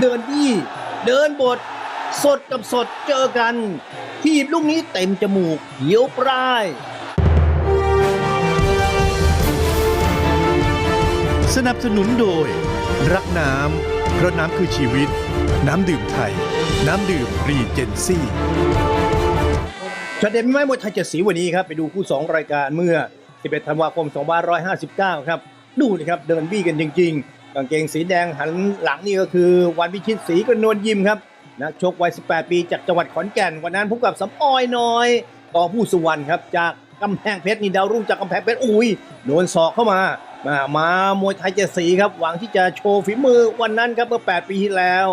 เดินบี้เดินบท สดกับสดเจอกัน ทีบลูกนี้เต็มจมูกเหี่ยวปลายสนับสนุนโดย รักน้ำเพราะน้ำคือชีวิต น้ำดื่มไทย น้ำดื่มรีเจนซี่ชาเด็ดไม่หมดไทยเจ็ดสีวันนี้ครับ ไปดูคู่ 2 รายการเมื่อ 11 ธันวาคม 2559 ครับ ดูนะครับ เดินบี้กันจริงๆกางเกงสีแดงหันหลังนี่ก็คือวันพิชิตสีกนวลยิมครับนักชกวัย 18 ปีจากจังหวัดขอนแก่น วันนั้นพบกับสำออยน้อยต่อผู้สุวรรณครับ จากกำแพงเพชรนี่ดาวรุ่งจากกำแพงเพชรอุ้ยโดนศอกเข้ามา มามามวยไทยเจ็ดสีครับ หวังที่จะโชว์ฝีมือวันนั้นครับเมื่อ 8 ปีที่แล้ว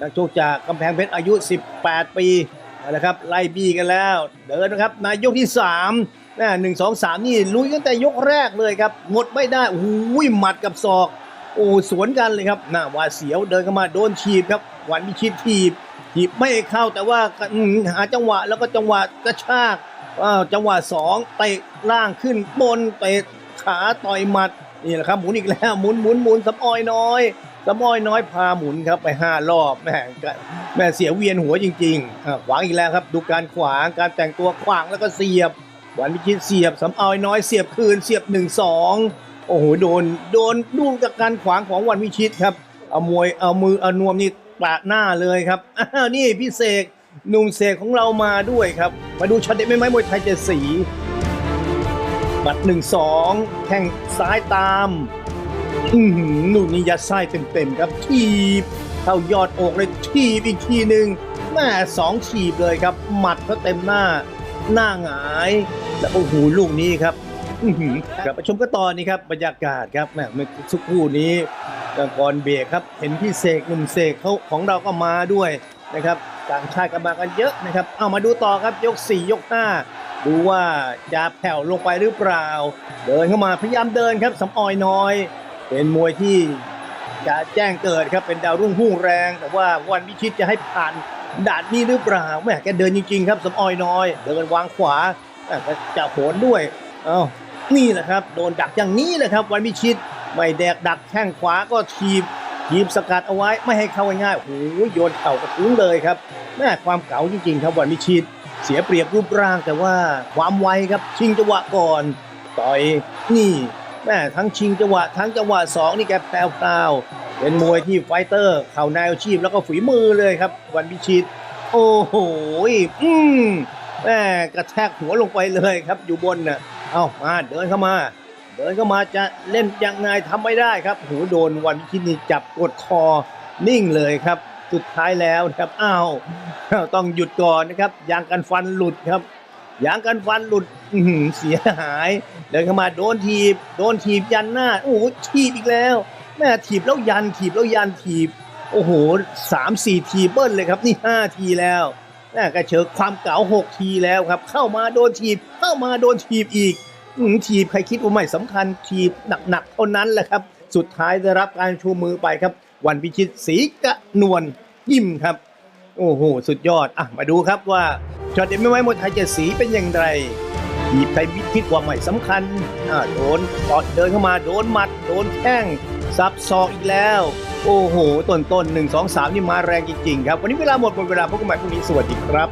นักชกจากกำแพงเพชรอายุ 18 ปีเอาละครับไล่บี้กันแล้ว เดินนะครับนายกที่3นะหนึ่งสองสามนี่ลุยตั้งแต่ยกแรกเลยครับหมดไม่ได้โอ้ยหมัดกับศอก โอ้สวนกันเลยครับหน้าหวาเสียวเดินเข้ามาโดนถีบครับหวันพิชิตถีบถีบไม่เข้าแต่ว่าหาจังหวะแล้วก็จังหวะกระชากจังหวะสองเตะล่างขึ้นบนเตะขาต่อยหมัดนี่แหละครับหมุนอีกแล้วหมุนหมุนหมุนสำออยน้อยสำออยน้อยพาหมุนครับไปห้ารอบแม่แม่เสียเวียนหัวจริงๆขวางอีกแล้วครับดูการขวางการแต่งตัวขวางแล้วก็เสียบหวานพิชิตเสียบสำออยน้อยเสียบคืนเสียบหนึ่งสอง โอ้โหโดนโดนลูกจากการขวางของวันพิชิตครับเอามวยเอามือเอานวมนี่ปาดหน้าเลยครับนี่พี่เสกหนุ่มเสกของเรามาด้วยครับ มาดูช็อตเด็ดไม่ไม้มวยไทยเจ็ดสีบัดหนึ่งสองแข้งซ้ายตามอือหือหนุนนี่ยัดไส้เต็มๆครับทีบเข้ายอดอกเลยทีบอีกทีหนึ่งแม่สองทีบเลยครับ หมัดเขาเต็มหน้า หน้าหงาย แล้วโอ้โหลูกนี้ครับ กลับมาชมกันต่อนี่ครับบรรยากาศครับแม่เมื่อสักครู่นี้ก่อนเบรกครับ เห็นพี่เสกหนุ่มเสกเขาของเราก็มาด้วยนะครับต่างชาติก็มากันเยอะนะครับ เอามาดูต่อครับยก 4 ยก 5 ดูว่าจะแผ่วลงไปหรือเปล่า เดินเข้ามาพยายามเดินครับสำออยน้อย เป็นมวยที่จะแจ้งเกิดครับเป็นดาวรุ่งพุ่งแรง แต่ว่าวันวิชิตจะให้ผ่านด่านนี้หรือเปล่าแม่แกเดินจริงๆครับสำออยน้อย เดินวางขวาแม่จะโหนด้วย เอ้า นี่แหละครับ โดนดักอย่างนี้แหละครับ วันพิชิตไม่แดกดักแข้งขวาก็ทีบทีบสกัดเอาไว้ไม่ให้เข้าง่ายโอ้โหโยนเข่ากระทุ้งเลยครับแม่ความเก๋าจริงๆครับวันพิชิต เสียเปรียบรูปร่างแต่ว่าความไวครับชิงจังหวะก่อน ต่อยนี่แม่ทั้งชิงจังหวะทั้งจังหวะสองนี่แกแพรวๆเป็นมวยที่ไฟเตอร์ เข่าแนวชีพแล้วก็ฝีมือเลยครับ วันพิชิต โอ้โหอืมแม่กระแทกหัวลงไปเลยครับอยู่บนน่ะ เอามาเดินเข้ามา เดินเข้ามาจะเล่นยังไงทำไม่ได้ครับหูโดนวันพิชิตนี่จับกดคอนิ่งเลยครับ สุดท้ายแล้วนะครับอ้าวอ้าต้องหยุดก่อนนะครับยางกันฟันหลุดครับยางกันฟันหลุดเสียหาย เดินเข้ามาโดนทีบ โดนถีบยันหน้าโอ้โหถีบอีกแล้วแม่ถีบแล้วยันถีบแล้วยันถีบ โอ้โหสามสี่ทีเบิ้ลเลยครับนี่ห้าทีแล้ว แม่กระเชิกความเก๋าหกทีแล้วครับ เข้ามาโดนถีบ เข้ามาโดนถีบอีกอืมทีบใครคิดว่าไม่สำคัญทีบหนักๆเท่านั้นแหละครับ สุดท้ายได้รับการชูมือไปครับ วันพิชิตศรีกะนวลยิ้มครับ โอ้โห สุดยอดอะมาดูครับว่าช็อตเด็ดไม่ไว้มวยไทยเจ็ดสีเป็นอย่างไรทีบใครคิดว่าไม่สำคัญอ่าโดนตอดเดินเข้ามาโดนหมัด โดนแข้งซับซอกอีกแล้ว โอ้โหต้นต้นหนึ่งสองสามนี่มาแรงจริงๆครับ วันนี้เวลาหมดหมดเวลาพบกันใหม่พรุ่งนี้สวัสดีครับ